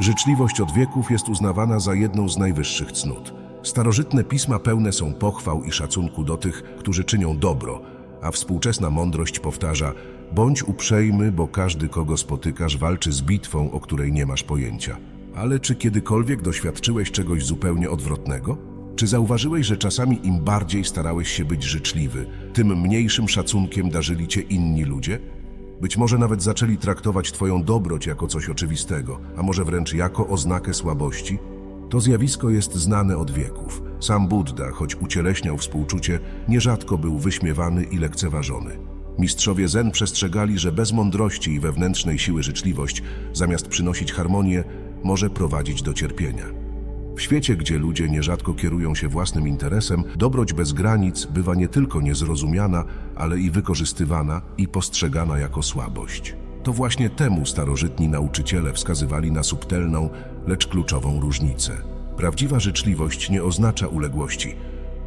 Życzliwość od wieków jest uznawana za jedną z najwyższych cnót. Starożytne pisma pełne są pochwał i szacunku do tych, którzy czynią dobro, a współczesna mądrość powtarza: bądź uprzejmy, bo każdy, kogo spotykasz, walczy z bitwą, o której nie masz pojęcia. Ale czy kiedykolwiek doświadczyłeś czegoś zupełnie odwrotnego? Czy zauważyłeś, że czasami im bardziej starałeś się być życzliwy, tym mniejszym szacunkiem darzyli cię inni ludzie? Być może nawet zaczęli traktować Twoją dobroć jako coś oczywistego, a może wręcz jako oznakę słabości? To zjawisko jest znane od wieków. Sam Buddha, choć ucieleśniał współczucie, nierzadko był wyśmiewany i lekceważony. Mistrzowie Zen przestrzegali, że bez mądrości i wewnętrznej siły życzliwość, zamiast przynosić harmonię, może prowadzić do cierpienia. W świecie, gdzie ludzie nierzadko kierują się własnym interesem, dobroć bez granic bywa nie tylko niezrozumiana, ale i wykorzystywana i postrzegana jako słabość. To właśnie temu starożytni nauczyciele wskazywali na subtelną, lecz kluczową różnicę. Prawdziwa życzliwość nie oznacza uległości.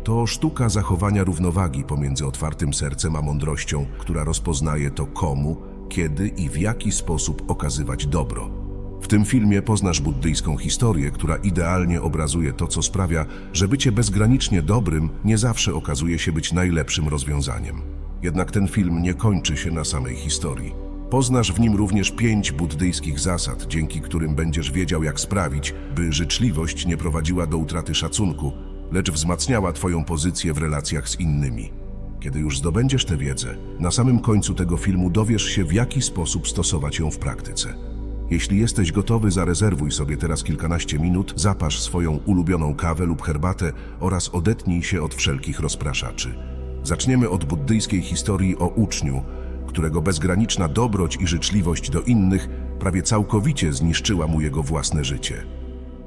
To sztuka zachowania równowagi pomiędzy otwartym sercem a mądrością, która rozpoznaje to komu, kiedy i w jaki sposób okazywać dobro. W tym filmie poznasz buddyjską historię, która idealnie obrazuje to, co sprawia, że bycie bezgranicznie dobrym nie zawsze okazuje się być najlepszym rozwiązaniem. Jednak ten film nie kończy się na samej historii. Poznasz w nim również pięć buddyjskich zasad, dzięki którym będziesz wiedział, jak sprawić, by życzliwość nie prowadziła do utraty szacunku, lecz wzmacniała Twoją pozycję w relacjach z innymi. Kiedy już zdobędziesz tę wiedzę, na samym końcu tego filmu dowiesz się, w jaki sposób stosować ją w praktyce. Jeśli jesteś gotowy, zarezerwuj sobie teraz kilkanaście minut, zapasz swoją ulubioną kawę lub herbatę oraz odetnij się od wszelkich rozpraszaczy. Zaczniemy od buddyjskiej historii o uczniu, którego bezgraniczna dobroć i życzliwość do innych prawie całkowicie zniszczyła mu jego własne życie.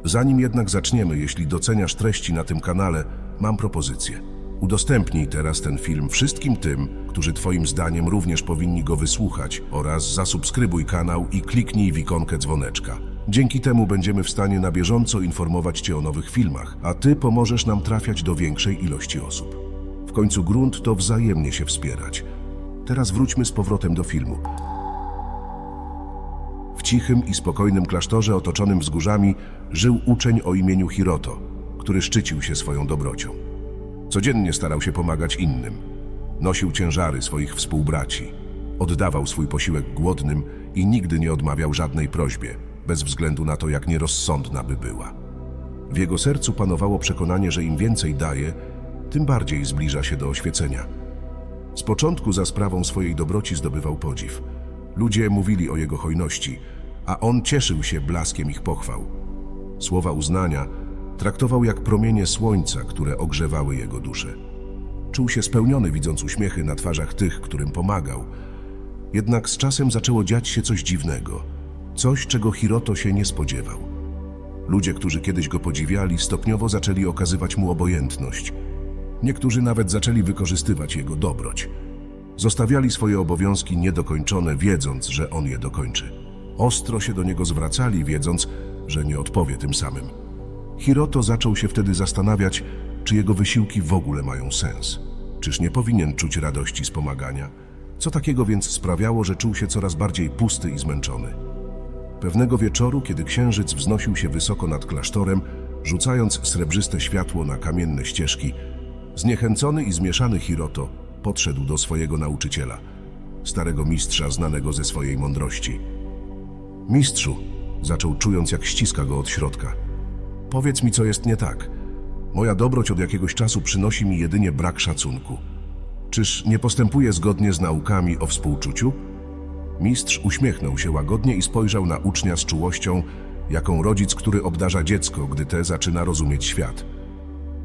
Zanim jednak zaczniemy, jeśli doceniasz treści na tym kanale, mam propozycję. Udostępnij teraz ten film wszystkim tym, którzy Twoim zdaniem również powinni go wysłuchać oraz zasubskrybuj kanał i kliknij w ikonkę dzwoneczka. Dzięki temu będziemy w stanie na bieżąco informować Cię o nowych filmach, a Ty pomożesz nam trafiać do większej ilości osób. W końcu grunt to wzajemnie się wspierać. Teraz wróćmy z powrotem do filmu. W cichym i spokojnym klasztorze otoczonym wzgórzami żył uczeń o imieniu Hiroto, który szczycił się swoją dobrocią. Codziennie starał się pomagać innym. Nosił ciężary swoich współbraci. Oddawał swój posiłek głodnym i nigdy nie odmawiał żadnej prośbie, bez względu na to, jak nierozsądna by była. W jego sercu panowało przekonanie, że im więcej daje, tym bardziej zbliża się do oświecenia. Z początku za sprawą swojej dobroci zdobywał podziw. Ludzie mówili o jego hojności, a on cieszył się blaskiem ich pochwał. Słowa uznania traktował jak promienie słońca, które ogrzewały jego duszę. Czuł się spełniony, widząc uśmiechy na twarzach tych, którym pomagał. Jednak z czasem zaczęło dziać się coś dziwnego, coś, czego Hiroto się nie spodziewał. Ludzie, którzy kiedyś go podziwiali, stopniowo zaczęli okazywać mu obojętność. Niektórzy nawet zaczęli wykorzystywać jego dobroć. Zostawiali swoje obowiązki niedokończone, wiedząc, że on je dokończy. Ostro się do niego zwracali, wiedząc, że nie odpowie tym samym. Hiroto zaczął się wtedy zastanawiać, czy jego wysiłki w ogóle mają sens. Czyż nie powinien czuć radości z pomagania? Co takiego więc sprawiało, że czuł się coraz bardziej pusty i zmęczony? Pewnego wieczoru, kiedy księżyc wznosił się wysoko nad klasztorem, rzucając srebrzyste światło na kamienne ścieżki, zniechęcony i zmieszany Hiroto podszedł do swojego nauczyciela, starego mistrza znanego ze swojej mądrości. Mistrzu, zaczął czując jak ściska go od środka. Powiedz mi, co jest nie tak. Moja dobroć od jakiegoś czasu przynosi mi jedynie brak szacunku. Czyż nie postępuję zgodnie z naukami o współczuciu? Mistrz uśmiechnął się łagodnie i spojrzał na ucznia z czułością, jaką rodzic, który obdarza dziecko, gdy te zaczyna rozumieć świat.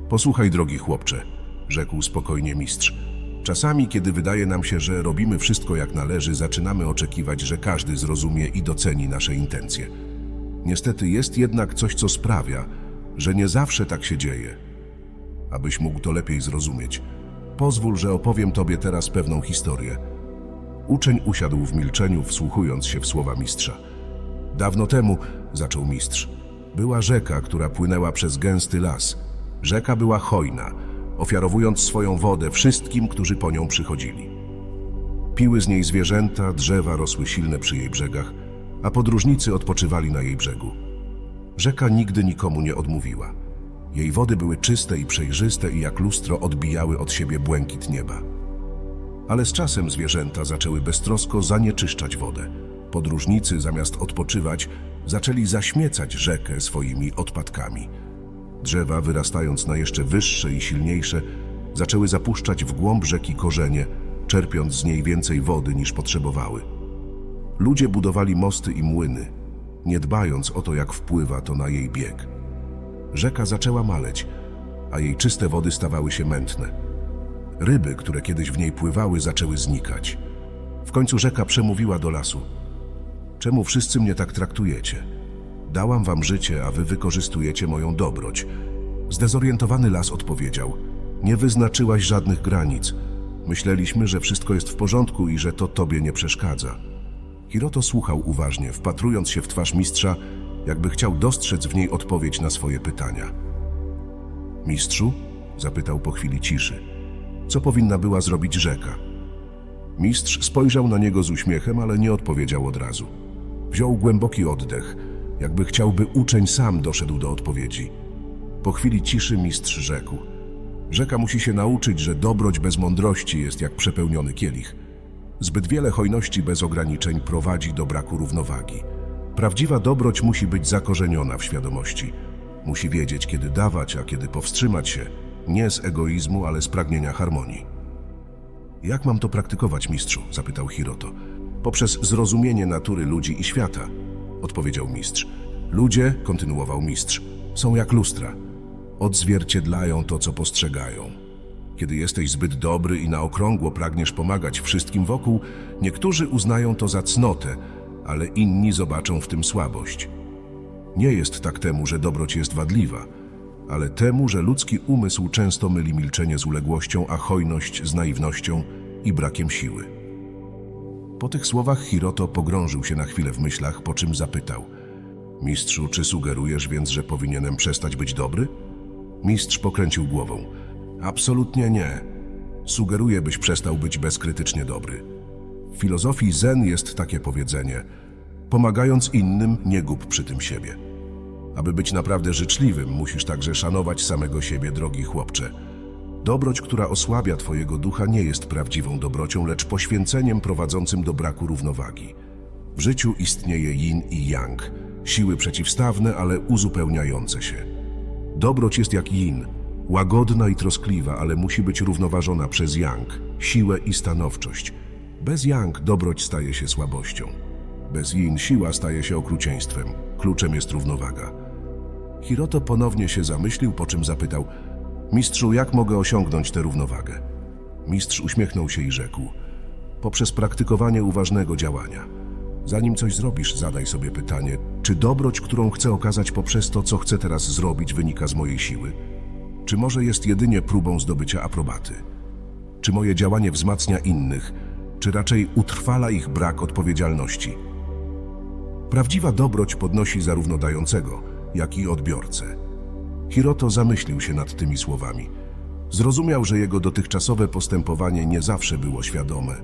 Posłuchaj, drogi chłopcze, rzekł spokojnie mistrz. Czasami, kiedy wydaje nam się, że robimy wszystko jak należy, zaczynamy oczekiwać, że każdy zrozumie i doceni nasze intencje. Niestety jest jednak coś, co sprawia, że nie zawsze tak się dzieje. Abyś mógł to lepiej zrozumieć, pozwól, że opowiem Tobie teraz pewną historię. Uczeń usiadł w milczeniu, wsłuchując się w słowa mistrza. Dawno temu, zaczął mistrz, była rzeka, która płynęła przez gęsty las. Rzeka była hojna, ofiarowując swoją wodę wszystkim, którzy po nią przychodzili. Piły z niej zwierzęta, drzewa rosły silne przy jej brzegach, a podróżnicy odpoczywali na jej brzegu. Rzeka nigdy nikomu nie odmówiła. Jej wody były czyste i przejrzyste i jak lustro odbijały od siebie błękit nieba. Ale z czasem zwierzęta zaczęły beztrosko zanieczyszczać wodę. Podróżnicy zamiast odpoczywać, zaczęli zaśmiecać rzekę swoimi odpadkami. Drzewa, wyrastając na jeszcze wyższe i silniejsze, zaczęły zapuszczać w głąb rzeki korzenie, czerpiąc z niej więcej wody niż potrzebowały. Ludzie budowali mosty i młyny, nie dbając o to, jak wpływa to na jej bieg. Rzeka zaczęła maleć, a jej czyste wody stawały się mętne. Ryby, które kiedyś w niej pływały, zaczęły znikać. W końcu rzeka przemówiła do lasu. Czemu wszyscy mnie tak traktujecie? Dałam wam życie, a wy wykorzystujecie moją dobroć. Zdezorientowany las odpowiedział: Nie wyznaczyłaś żadnych granic. Myśleliśmy, że wszystko jest w porządku i że to tobie nie przeszkadza. Hiroto słuchał uważnie, wpatrując się w twarz mistrza, jakby chciał dostrzec w niej odpowiedź na swoje pytania. Mistrzu? zapytał po chwili ciszy. Co powinna była zrobić rzeka? Mistrz spojrzał na niego z uśmiechem, ale nie odpowiedział od razu. Wziął głęboki oddech, jakby chciałby uczeń sam doszedł do odpowiedzi. Po chwili ciszy mistrz rzekł. Rzeka musi się nauczyć, że dobroć bez mądrości jest jak przepełniony kielich. Zbyt wiele hojności bez ograniczeń prowadzi do braku równowagi. Prawdziwa dobroć musi być zakorzeniona w świadomości. Musi wiedzieć, kiedy dawać, a kiedy powstrzymać się, nie z egoizmu, ale z pragnienia harmonii. Jak mam to praktykować, mistrzu? zapytał Hiroto. Poprzez zrozumienie natury ludzi i świata, odpowiedział mistrz. Ludzie, kontynuował mistrz, są jak lustra. Odzwierciedlają to, co postrzegają. Kiedy jesteś zbyt dobry i na okrągło pragniesz pomagać wszystkim wokół, niektórzy uznają to za cnotę, ale inni zobaczą w tym słabość. Nie jest tak temu, że dobroć jest wadliwa, ale temu, że ludzki umysł często myli milczenie z uległością, a hojność z naiwnością i brakiem siły. Po tych słowach Hiroto pogrążył się na chwilę w myślach, po czym zapytał: Mistrzu, czy sugerujesz więc, że powinienem przestać być dobry? Mistrz pokręcił głową. Absolutnie nie. Sugeruję, byś przestał być bezkrytycznie dobry. W filozofii zen jest takie powiedzenie: pomagając innym, nie gub przy tym siebie. Aby być naprawdę życzliwym, musisz także szanować samego siebie, drogi chłopcze. Dobroć, która osłabia twojego ducha, nie jest prawdziwą dobrocią, lecz poświęceniem prowadzącym do braku równowagi. W życiu istnieje yin i yang, siły przeciwstawne, ale uzupełniające się. Dobroć jest jak yin, łagodna i troskliwa, ale musi być równoważona przez yang, siłę i stanowczość. Bez yang dobroć staje się słabością. Bez yin siła staje się okrucieństwem. Kluczem jest równowaga. Hiroto ponownie się zamyślił, po czym zapytał: Mistrzu, jak mogę osiągnąć tę równowagę? Mistrz uśmiechnął się i rzekł: Poprzez praktykowanie uważnego działania. Zanim coś zrobisz, zadaj sobie pytanie: czy dobroć, którą chcę okazać poprzez to, co chcę teraz zrobić, wynika z mojej siły? Czy może jest jedynie próbą zdobycia aprobaty? Czy moje działanie wzmacnia innych, czy raczej utrwala ich brak odpowiedzialności? Prawdziwa dobroć podnosi zarówno dającego, jak i odbiorcę. Hiroto zamyślił się nad tymi słowami. Zrozumiał, że jego dotychczasowe postępowanie nie zawsze było świadome.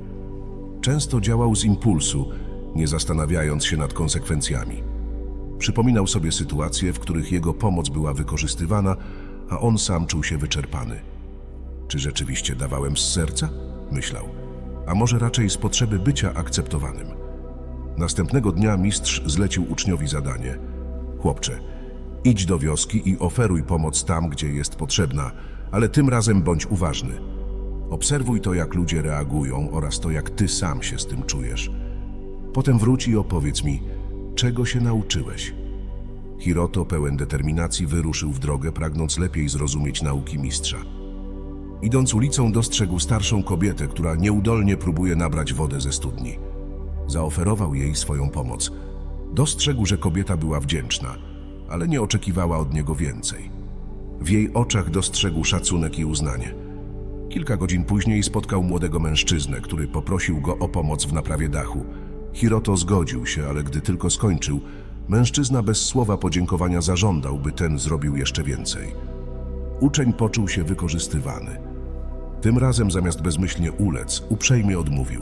Często działał z impulsu, nie zastanawiając się nad konsekwencjami. Przypominał sobie sytuacje, w których jego pomoc była wykorzystywana, a on sam czuł się wyczerpany. Czy rzeczywiście dawałem z serca? Myślał. A może raczej z potrzeby bycia akceptowanym. Następnego dnia mistrz zlecił uczniowi zadanie. Chłopcze, idź do wioski i oferuj pomoc tam, gdzie jest potrzebna, ale tym razem bądź uważny. Obserwuj to, jak ludzie reagują oraz to, jak ty sam się z tym czujesz. Potem wróć i opowiedz mi, czego się nauczyłeś. Hiroto, pełen determinacji, wyruszył w drogę, pragnąc lepiej zrozumieć nauki mistrza. Idąc ulicą, dostrzegł starszą kobietę, która nieudolnie próbuje nabrać wodę ze studni. Zaoferował jej swoją pomoc. Dostrzegł, że kobieta była wdzięczna, ale nie oczekiwała od niego więcej. W jej oczach dostrzegł szacunek i uznanie. Kilka godzin później spotkał młodego mężczyznę, który poprosił go o pomoc w naprawie dachu. Hiroto zgodził się, ale gdy tylko skończył, mężczyzna bez słowa podziękowania zażądał, by ten zrobił jeszcze więcej. Uczeń poczuł się wykorzystywany. Tym razem zamiast bezmyślnie ulec, uprzejmie odmówił.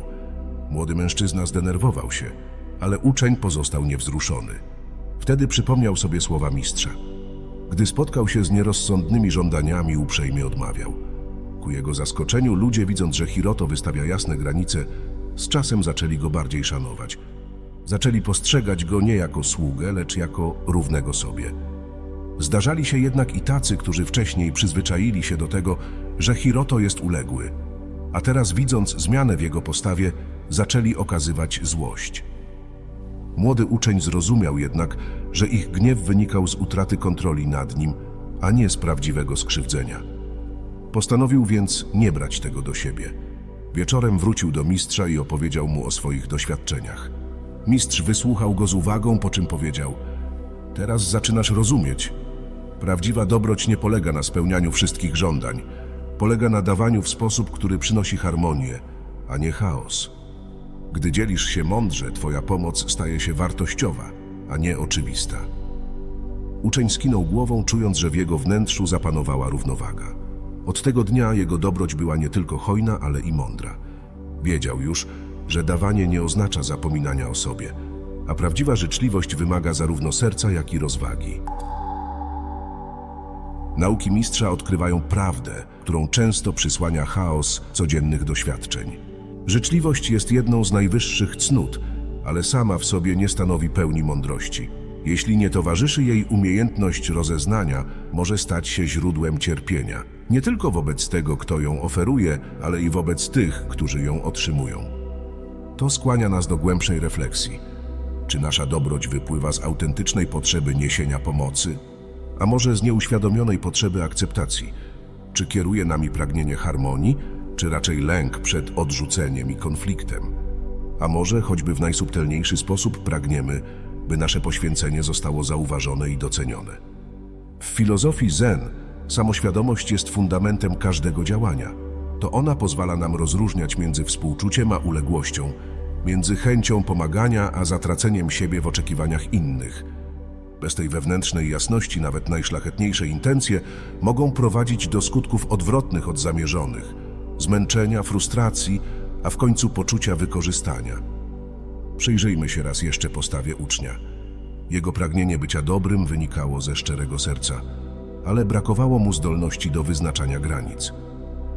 Młody mężczyzna zdenerwował się, ale uczeń pozostał niewzruszony. Wtedy przypomniał sobie słowa mistrza. Gdy spotkał się z nierozsądnymi żądaniami, uprzejmie odmawiał. Ku jego zaskoczeniu ludzie, widząc, że Hiroto wystawia jasne granice, z czasem zaczęli go bardziej szanować. Zaczęli postrzegać go nie jako sługę, lecz jako równego sobie. Zdarzali się jednak i tacy, którzy wcześniej przyzwyczaili się do tego, że Hiroto jest uległy, a teraz widząc zmianę w jego postawie, zaczęli okazywać złość. Młody uczeń zrozumiał jednak, że ich gniew wynikał z utraty kontroli nad nim, a nie z prawdziwego skrzywdzenia. Postanowił więc nie brać tego do siebie. Wieczorem wrócił do mistrza i opowiedział mu o swoich doświadczeniach. Mistrz wysłuchał go z uwagą, po czym powiedział: Teraz zaczynasz rozumieć. Prawdziwa dobroć nie polega na spełnianiu wszystkich żądań. Polega na dawaniu w sposób, który przynosi harmonię, a nie chaos. Gdy dzielisz się mądrze, twoja pomoc staje się wartościowa, a nie oczywista. Uczeń skinął głową, czując, że w jego wnętrzu zapanowała równowaga. Od tego dnia jego dobroć była nie tylko hojna, ale i mądra. Wiedział już, że dawanie nie oznacza zapominania o sobie, a prawdziwa życzliwość wymaga zarówno serca, jak i rozwagi. Nauki mistrza odkrywają prawdę, którą często przysłania chaos codziennych doświadczeń. Życzliwość jest jedną z najwyższych cnót, ale sama w sobie nie stanowi pełni mądrości. Jeśli nie towarzyszy jej umiejętność rozeznania, może stać się źródłem cierpienia. Nie tylko wobec tego, kto ją oferuje, ale i wobec tych, którzy ją otrzymują. To skłania nas do głębszej refleksji. Czy nasza dobroć wypływa z autentycznej potrzeby niesienia pomocy, a może z nieuświadomionej potrzeby akceptacji? Czy kieruje nami pragnienie harmonii, czy raczej lęk przed odrzuceniem i konfliktem? A może choćby w najsubtelniejszy sposób pragniemy, by nasze poświęcenie zostało zauważone i docenione? W filozofii Zen samoświadomość jest fundamentem każdego działania. To ona pozwala nam rozróżniać między współczuciem a uległością, między chęcią pomagania a zatraceniem siebie w oczekiwaniach innych. Bez tej wewnętrznej jasności nawet najszlachetniejsze intencje mogą prowadzić do skutków odwrotnych od zamierzonych zmęczenia, frustracji, a w końcu poczucia wykorzystania. Przyjrzyjmy się raz jeszcze postawie ucznia. Jego pragnienie bycia dobrym wynikało ze szczerego serca, ale brakowało mu zdolności do wyznaczania granic.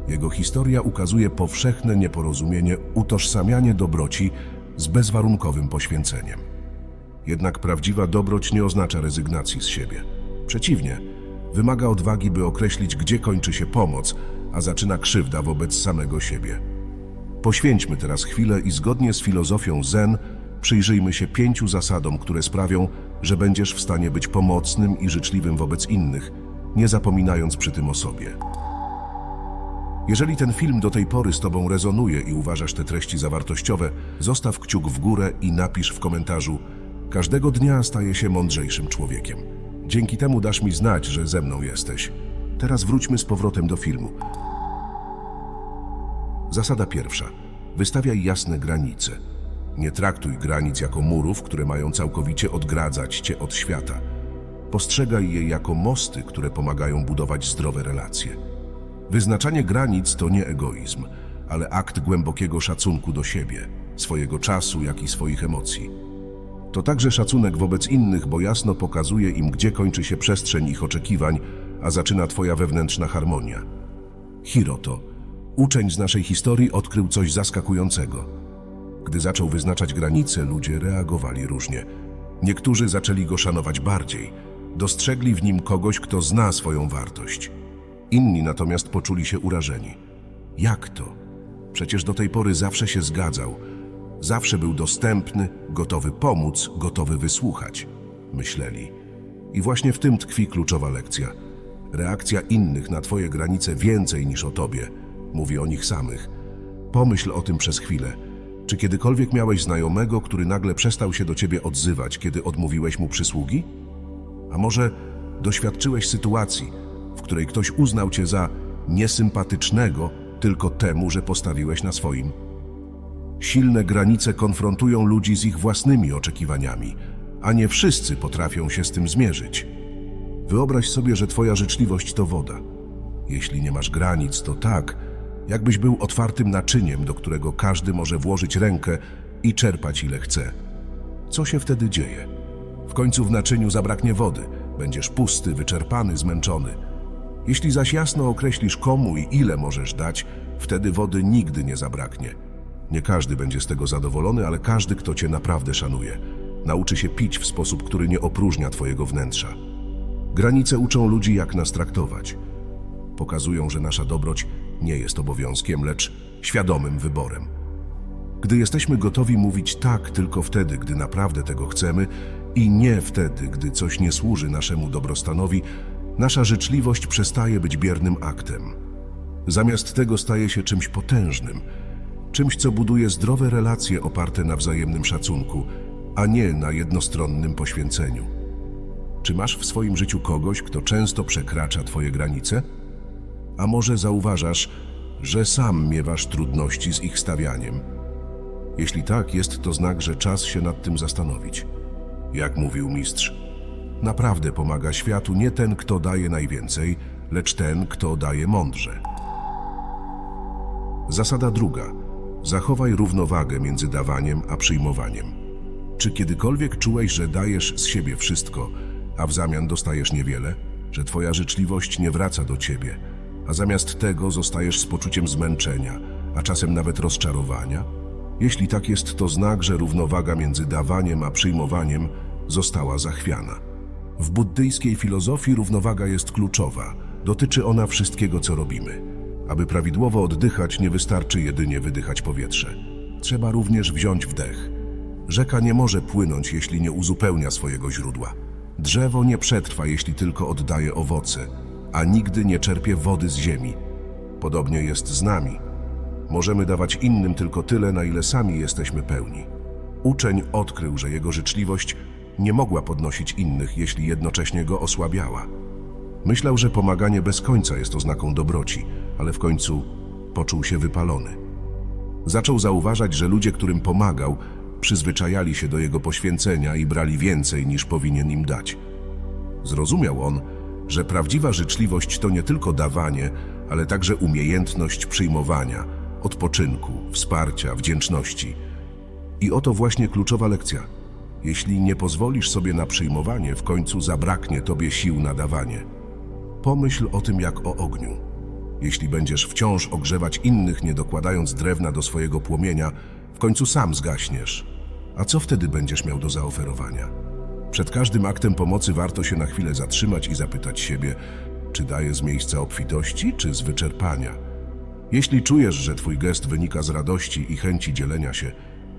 Jego historia ukazuje powszechne nieporozumienie, utożsamianie dobroci z bezwarunkowym poświęceniem. Jednak prawdziwa dobroć nie oznacza rezygnacji z siebie. Przeciwnie, wymaga odwagi, by określić, gdzie kończy się pomoc, a zaczyna krzywda wobec samego siebie. Poświęćmy teraz chwilę i zgodnie z filozofią Zen przyjrzyjmy się pięciu zasadom, które sprawią, że będziesz w stanie być pomocnym i życzliwym wobec innych, nie zapominając przy tym o sobie. Jeżeli ten film do tej pory z Tobą rezonuje i uważasz te treści za wartościowe, zostaw kciuk w górę i napisz w komentarzu Każdego dnia staję się mądrzejszym człowiekiem. Dzięki temu dasz mi znać, że ze mną jesteś. Teraz wróćmy z powrotem do filmu. Zasada pierwsza. Wystawiaj jasne granice. Nie traktuj granic jako murów, które mają całkowicie odgradzać cię od świata. Postrzegaj je jako mosty, które pomagają budować zdrowe relacje. Wyznaczanie granic to nie egoizm, ale akt głębokiego szacunku do siebie, swojego czasu, jak i swoich emocji. To także szacunek wobec innych, bo jasno pokazuje im, gdzie kończy się przestrzeń ich oczekiwań, a zaczyna Twoja wewnętrzna harmonia. Hiroto, uczeń z naszej historii, odkrył coś zaskakującego. Gdy zaczął wyznaczać granice, ludzie reagowali różnie. Niektórzy zaczęli go szanować bardziej, dostrzegli w nim kogoś, kto zna swoją wartość. Inni natomiast poczuli się urażeni. Jak to? Przecież do tej pory zawsze się zgadzał. Zawsze był dostępny, gotowy pomóc, gotowy wysłuchać, myśleli. I właśnie w tym tkwi kluczowa lekcja. Reakcja innych na Twoje granice więcej niż o Tobie, mówi o nich samych. Pomyśl o tym przez chwilę. Czy kiedykolwiek miałeś znajomego, który nagle przestał się do Ciebie odzywać, kiedy odmówiłeś mu przysługi? A może doświadczyłeś sytuacji, w której ktoś uznał Cię za niesympatycznego tylko temu, że postawiłeś na swoim? Silne granice konfrontują ludzi z ich własnymi oczekiwaniami, a nie wszyscy potrafią się z tym zmierzyć. Wyobraź sobie, że Twoja życzliwość to woda. Jeśli nie masz granic, to tak, jakbyś był otwartym naczyniem, do którego każdy może włożyć rękę i czerpać ile chce. Co się wtedy dzieje? W końcu w naczyniu zabraknie wody. Będziesz pusty, wyczerpany, zmęczony. Jeśli zaś jasno określisz komu i ile możesz dać, wtedy wody nigdy nie zabraknie. Nie każdy będzie z tego zadowolony, ale każdy, kto cię naprawdę szanuje, nauczy się pić w sposób, który nie opróżnia twojego wnętrza. Granice uczą ludzi, jak nas traktować. Pokazują, że nasza dobroć nie jest obowiązkiem, lecz świadomym wyborem. Gdy jesteśmy gotowi mówić tak tylko wtedy, gdy naprawdę tego chcemy i nie wtedy, gdy coś nie służy naszemu dobrostanowi, nasza życzliwość przestaje być biernym aktem. Zamiast tego staje się czymś potężnym, czymś, co buduje zdrowe relacje oparte na wzajemnym szacunku, a nie na jednostronnym poświęceniu. Czy masz w swoim życiu kogoś, kto często przekracza Twoje granice? A może zauważasz, że sam miewasz trudności z ich stawianiem? Jeśli tak, jest to znak, że czas się nad tym zastanowić. Jak mówił mistrz, naprawdę pomaga światu nie ten, kto daje najwięcej, lecz ten, kto daje mądrze. Zasada druga. Zachowaj równowagę między dawaniem a przyjmowaniem. Czy kiedykolwiek czułeś, że dajesz z siebie wszystko, a w zamian dostajesz niewiele? Że twoja życzliwość nie wraca do ciebie, a zamiast tego zostajesz z poczuciem zmęczenia, a czasem nawet rozczarowania? Jeśli tak jest, to znak, że równowaga między dawaniem a przyjmowaniem została zachwiana. W buddyjskiej filozofii równowaga jest kluczowa. Dotyczy ona wszystkiego, co robimy. Aby prawidłowo oddychać, nie wystarczy jedynie wydychać powietrze. Trzeba również wziąć wdech. Rzeka nie może płynąć, jeśli nie uzupełnia swojego źródła. Drzewo nie przetrwa, jeśli tylko oddaje owoce, a nigdy nie czerpie wody z ziemi. Podobnie jest z nami. Możemy dawać innym tylko tyle, na ile sami jesteśmy pełni. Uczeń odkrył, że jego życzliwość nie mogła podnosić innych, jeśli jednocześnie go osłabiała. Myślał, że pomaganie bez końca jest oznaką dobroci, ale w końcu poczuł się wypalony. Zaczął zauważać, że ludzie, którym pomagał, przyzwyczajali się do jego poświęcenia i brali więcej niż powinien im dać. Zrozumiał on, że prawdziwa życzliwość to nie tylko dawanie, ale także umiejętność przyjmowania, odpoczynku, wsparcia, wdzięczności. I oto właśnie kluczowa lekcja. Jeśli nie pozwolisz sobie na przyjmowanie, w końcu zabraknie tobie sił na dawanie. Pomyśl o tym jak o ogniu. Jeśli będziesz wciąż ogrzewać innych, nie dokładając drewna do swojego płomienia, w końcu sam zgaśniesz. A co wtedy będziesz miał do zaoferowania? Przed każdym aktem pomocy warto się na chwilę zatrzymać i zapytać siebie, czy daje z miejsca obfitości, czy z wyczerpania. Jeśli czujesz, że twój gest wynika z radości i chęci dzielenia się,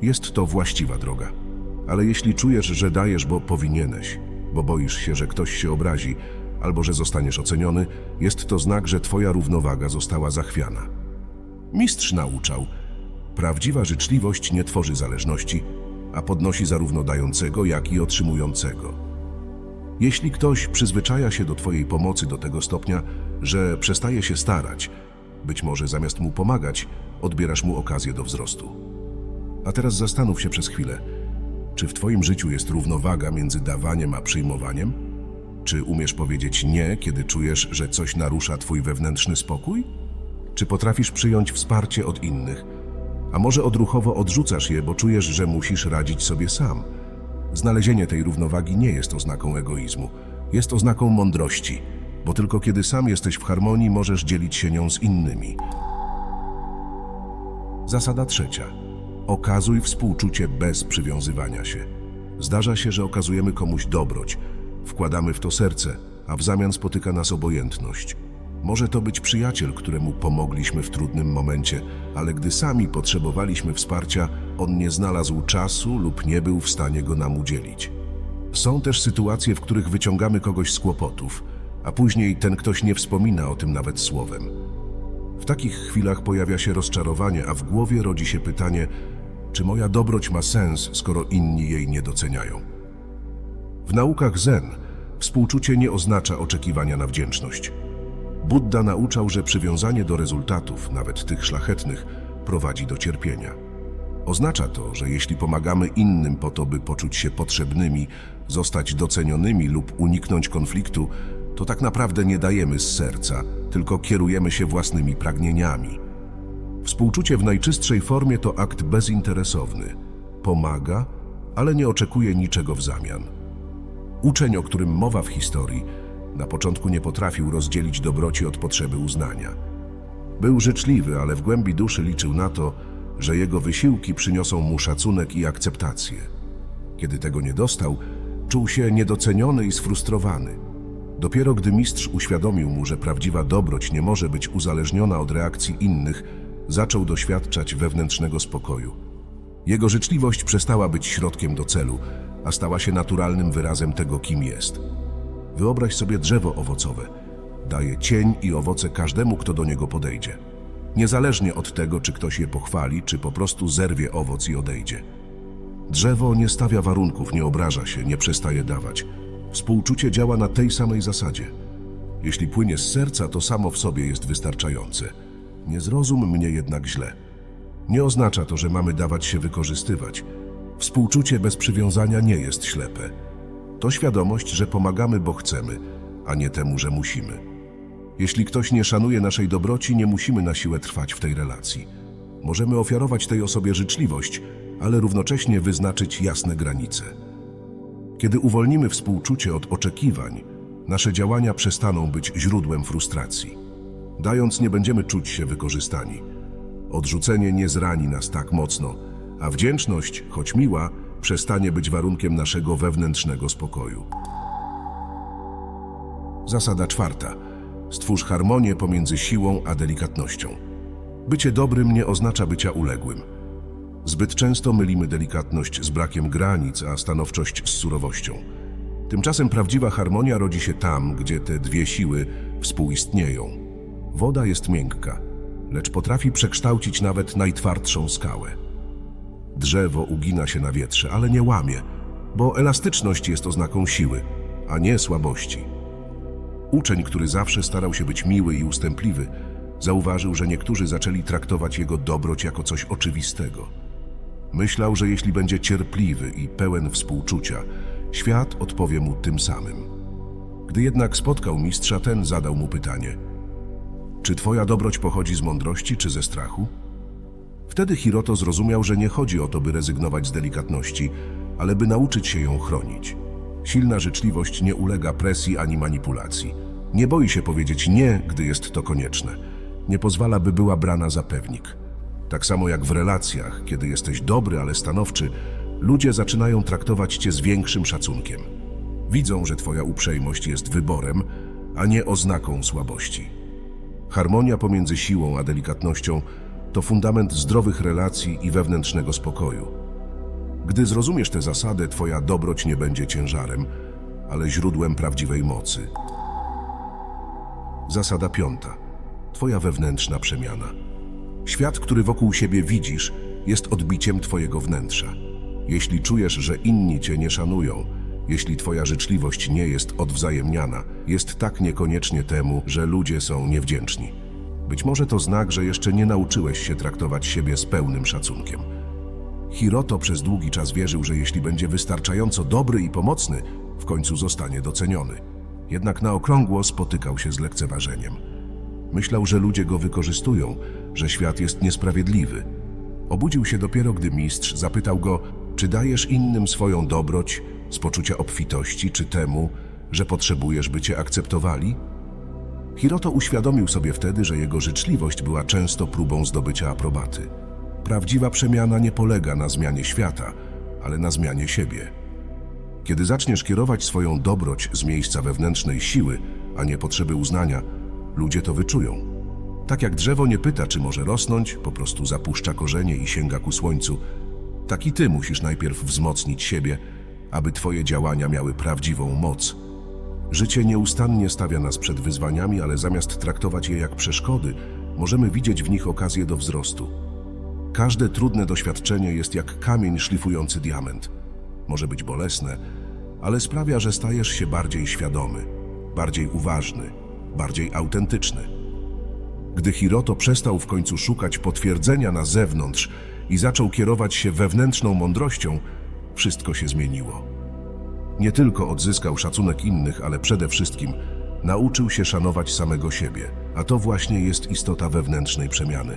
jest to właściwa droga. Ale jeśli czujesz, że dajesz, bo powinieneś, bo boisz się, że ktoś się obrazi, albo że zostaniesz oceniony, jest to znak, że twoja równowaga została zachwiana. Mistrz nauczał, prawdziwa życzliwość nie tworzy zależności, a podnosi zarówno dającego, jak i otrzymującego. Jeśli ktoś przyzwyczaja się do Twojej pomocy do tego stopnia, że przestaje się starać, być może zamiast mu pomagać, odbierasz mu okazję do wzrostu. A teraz zastanów się przez chwilę, czy w Twoim życiu jest równowaga między dawaniem a przyjmowaniem? Czy umiesz powiedzieć nie, kiedy czujesz, że coś narusza Twój wewnętrzny spokój? Czy potrafisz przyjąć wsparcie od innych, a może odruchowo odrzucasz je, bo czujesz, że musisz radzić sobie sam? Znalezienie tej równowagi nie jest oznaką egoizmu, jest oznaką mądrości, bo tylko kiedy sam jesteś w harmonii, możesz dzielić się nią z innymi. Zasada trzecia. Okazuj współczucie bez przywiązywania się. Zdarza się, że okazujemy komuś dobroć, wkładamy w to serce, a w zamian spotyka nas obojętność. Może to być przyjaciel, któremu pomogliśmy w trudnym momencie, ale gdy sami potrzebowaliśmy wsparcia, on nie znalazł czasu lub nie był w stanie go nam udzielić. Są też sytuacje, w których wyciągamy kogoś z kłopotów, a później ten ktoś nie wspomina o tym nawet słowem. W takich chwilach pojawia się rozczarowanie, a w głowie rodzi się pytanie, czy moja dobroć ma sens, skoro inni jej nie doceniają. W naukach Zen współczucie nie oznacza oczekiwania na wdzięczność. Buddha nauczał, że przywiązanie do rezultatów, nawet tych szlachetnych, prowadzi do cierpienia. Oznacza to, że jeśli pomagamy innym po to, by poczuć się potrzebnymi, zostać docenionymi lub uniknąć konfliktu, to tak naprawdę nie dajemy z serca, tylko kierujemy się własnymi pragnieniami. Współczucie w najczystszej formie to akt bezinteresowny. Pomaga, ale nie oczekuje niczego w zamian. Uczeń, o którym mowa w historii, na początku nie potrafił rozdzielić dobroci od potrzeby uznania. Był życzliwy, ale w głębi duszy liczył na to, że jego wysiłki przyniosą mu szacunek i akceptację. Kiedy tego nie dostał, czuł się niedoceniony i sfrustrowany. Dopiero gdy mistrz uświadomił mu, że prawdziwa dobroć nie może być uzależniona od reakcji innych, zaczął doświadczać wewnętrznego spokoju. Jego życzliwość przestała być środkiem do celu, a stała się naturalnym wyrazem tego, kim jest. Wyobraź sobie drzewo owocowe. Daje cień i owoce każdemu, kto do niego podejdzie. Niezależnie od tego, czy ktoś je pochwali, czy po prostu zerwie owoc i odejdzie. Drzewo nie stawia warunków, nie obraża się, nie przestaje dawać. Współczucie działa na tej samej zasadzie. Jeśli płynie z serca, to samo w sobie jest wystarczające. Nie zrozum mnie jednak źle. Nie oznacza to, że mamy dawać się wykorzystywać. Współczucie bez przywiązania nie jest ślepe. To świadomość, że pomagamy, bo chcemy, a nie temu, że musimy. Jeśli ktoś nie szanuje naszej dobroci, nie musimy na siłę trwać w tej relacji. Możemy ofiarować tej osobie życzliwość, ale równocześnie wyznaczyć jasne granice. Kiedy uwolnimy współczucie od oczekiwań, nasze działania przestaną być źródłem frustracji. Dając, nie będziemy czuć się wykorzystani. Odrzucenie nie zrani nas tak mocno, a wdzięczność, choć miła, przestanie być warunkiem naszego wewnętrznego spokoju. Zasada czwarta. Stwórz harmonię pomiędzy siłą a delikatnością. Bycie dobrym nie oznacza bycia uległym. Zbyt często mylimy delikatność z brakiem granic, a stanowczość z surowością. Tymczasem prawdziwa harmonia rodzi się tam, gdzie te dwie siły współistnieją. Woda jest miękka, lecz potrafi przekształcić nawet najtwardszą skałę. Drzewo ugina się na wietrze, ale nie łamie, bo elastyczność jest oznaką siły, a nie słabości. Uczeń, który zawsze starał się być miły i ustępliwy, zauważył, że niektórzy zaczęli traktować jego dobroć jako coś oczywistego. Myślał, że jeśli będzie cierpliwy i pełen współczucia, świat odpowie mu tym samym. Gdy jednak spotkał mistrza, ten zadał mu pytanie: Czy twoja dobroć pochodzi z mądrości czy ze strachu? Wtedy Hiroto zrozumiał, że nie chodzi o to, by rezygnować z delikatności, ale by nauczyć się ją chronić. Silna życzliwość nie ulega presji ani manipulacji. Nie boi się powiedzieć nie, gdy jest to konieczne. Nie pozwala, by była brana za pewnik. Tak samo jak w relacjach, kiedy jesteś dobry, ale stanowczy, ludzie zaczynają traktować cię z większym szacunkiem. Widzą, że twoja uprzejmość jest wyborem, a nie oznaką słabości. Harmonia pomiędzy siłą a delikatnością to fundament zdrowych relacji i wewnętrznego spokoju. Gdy zrozumiesz tę zasadę, twoja dobroć nie będzie ciężarem, ale źródłem prawdziwej mocy. Zasada piąta. Twoja wewnętrzna przemiana. Świat, który wokół siebie widzisz, jest odbiciem twojego wnętrza. Jeśli czujesz, że inni cię nie szanują, jeśli twoja życzliwość nie jest odwzajemniana, jest tak niekoniecznie temu, że ludzie są niewdzięczni. Być może to znak, że jeszcze nie nauczyłeś się traktować siebie z pełnym szacunkiem. Hiroto przez długi czas wierzył, że jeśli będzie wystarczająco dobry i pomocny, w końcu zostanie doceniony. Jednak na okrągło spotykał się z lekceważeniem. Myślał, że ludzie go wykorzystują, że świat jest niesprawiedliwy. Obudził się dopiero, gdy mistrz zapytał go, czy dajesz innym swoją dobroć z poczucia obfitości, czy temu, że potrzebujesz, by cię akceptowali? Hiroto uświadomił sobie wtedy, że jego życzliwość była często próbą zdobycia aprobaty. Prawdziwa przemiana nie polega na zmianie świata, ale na zmianie siebie. Kiedy zaczniesz kierować swoją dobroć z miejsca wewnętrznej siły, a nie potrzeby uznania, ludzie to wyczują. Tak jak drzewo nie pyta, czy może rosnąć, po prostu zapuszcza korzenie i sięga ku słońcu, tak i ty musisz najpierw wzmocnić siebie, aby twoje działania miały prawdziwą moc. Życie nieustannie stawia nas przed wyzwaniami, ale zamiast traktować je jak przeszkody, możemy widzieć w nich okazję do wzrostu. Każde trudne doświadczenie jest jak kamień szlifujący diament. Może być bolesne, ale sprawia, że stajesz się bardziej świadomy, bardziej uważny, bardziej autentyczny. Gdy Hiroto przestał w końcu szukać potwierdzenia na zewnątrz i zaczął kierować się wewnętrzną mądrością, wszystko się zmieniło. Nie tylko odzyskał szacunek innych, ale przede wszystkim nauczył się szanować samego siebie, a to właśnie jest istota wewnętrznej przemiany.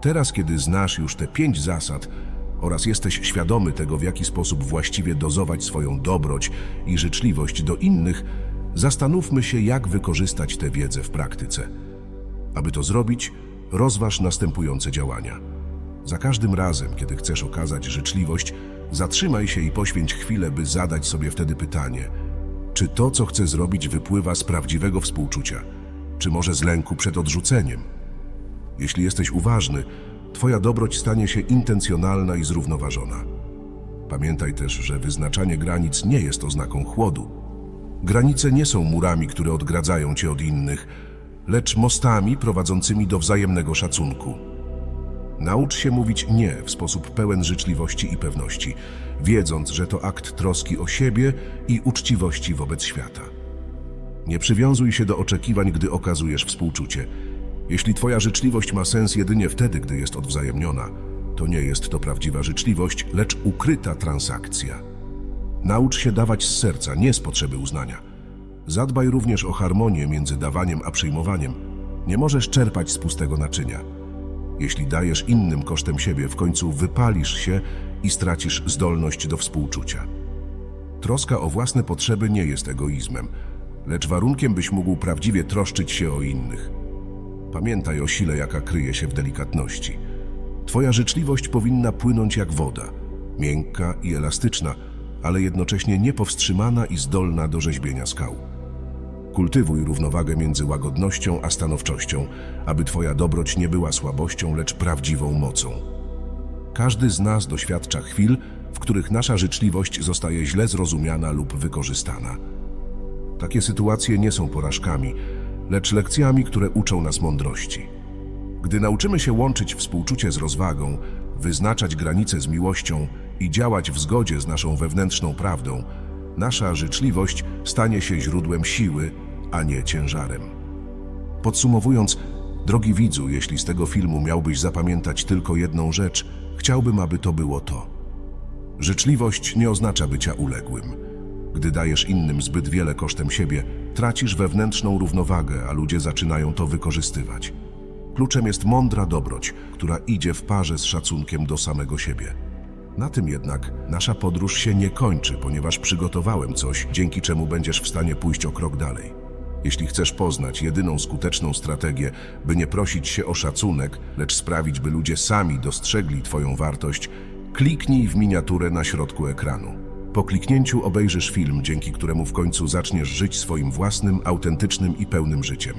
Teraz, kiedy znasz już te pięć zasad, oraz jesteś świadomy tego, w jaki sposób właściwie dozować swoją dobroć i życzliwość do innych, zastanówmy się, jak wykorzystać tę wiedzę w praktyce. Aby to zrobić, rozważ następujące działania. Za każdym razem, kiedy chcesz okazać życzliwość, zatrzymaj się i poświęć chwilę, by zadać sobie wtedy pytanie: czy to, co chcę zrobić, wypływa z prawdziwego współczucia, czy może z lęku przed odrzuceniem? Jeśli jesteś uważny, Twoja dobroć stanie się intencjonalna i zrównoważona. Pamiętaj też, że wyznaczanie granic nie jest oznaką chłodu. Granice nie są murami, które odgradzają cię od innych, lecz mostami prowadzącymi do wzajemnego szacunku. Naucz się mówić nie w sposób pełen życzliwości i pewności, wiedząc, że to akt troski o siebie i uczciwości wobec świata. Nie przywiązuj się do oczekiwań, gdy okazujesz współczucie. Jeśli Twoja życzliwość ma sens jedynie wtedy, gdy jest odwzajemniona, to nie jest to prawdziwa życzliwość, lecz ukryta transakcja. Naucz się dawać z serca, nie z potrzeby uznania. Zadbaj również o harmonię między dawaniem a przyjmowaniem. Nie możesz czerpać z pustego naczynia. Jeśli dajesz innym kosztem siebie, w końcu wypalisz się i stracisz zdolność do współczucia. Troska o własne potrzeby nie jest egoizmem, lecz warunkiem, byś mógł prawdziwie troszczyć się o innych. Pamiętaj o sile, jaka kryje się w delikatności. Twoja życzliwość powinna płynąć jak woda, miękka i elastyczna, ale jednocześnie niepowstrzymana i zdolna do rzeźbienia skał. Kultywuj równowagę między łagodnością a stanowczością, aby Twoja dobroć nie była słabością, lecz prawdziwą mocą. Każdy z nas doświadcza chwil, w których nasza życzliwość zostaje źle zrozumiana lub wykorzystana. Takie sytuacje nie są porażkami, lecz lekcjami, które uczą nas mądrości. Gdy nauczymy się łączyć współczucie z rozwagą, wyznaczać granice z miłością i działać w zgodzie z naszą wewnętrzną prawdą, nasza życzliwość stanie się źródłem siły, a nie ciężarem. Podsumowując, drogi widzu, jeśli z tego filmu miałbyś zapamiętać tylko jedną rzecz, chciałbym, aby to było to. Życzliwość nie oznacza bycia uległym. Gdy dajesz innym zbyt wiele kosztem siebie, tracisz wewnętrzną równowagę, a ludzie zaczynają to wykorzystywać. Kluczem jest mądra dobroć, która idzie w parze z szacunkiem do samego siebie. Na tym jednak nasza podróż się nie kończy, ponieważ przygotowałem coś, dzięki czemu będziesz w stanie pójść o krok dalej. Jeśli chcesz poznać jedyną skuteczną strategię, by nie prosić się o szacunek, lecz sprawić, by ludzie sami dostrzegli Twoją wartość, kliknij w miniaturę na środku ekranu. Po kliknięciu obejrzysz film, dzięki któremu w końcu zaczniesz żyć swoim własnym, autentycznym i pełnym życiem.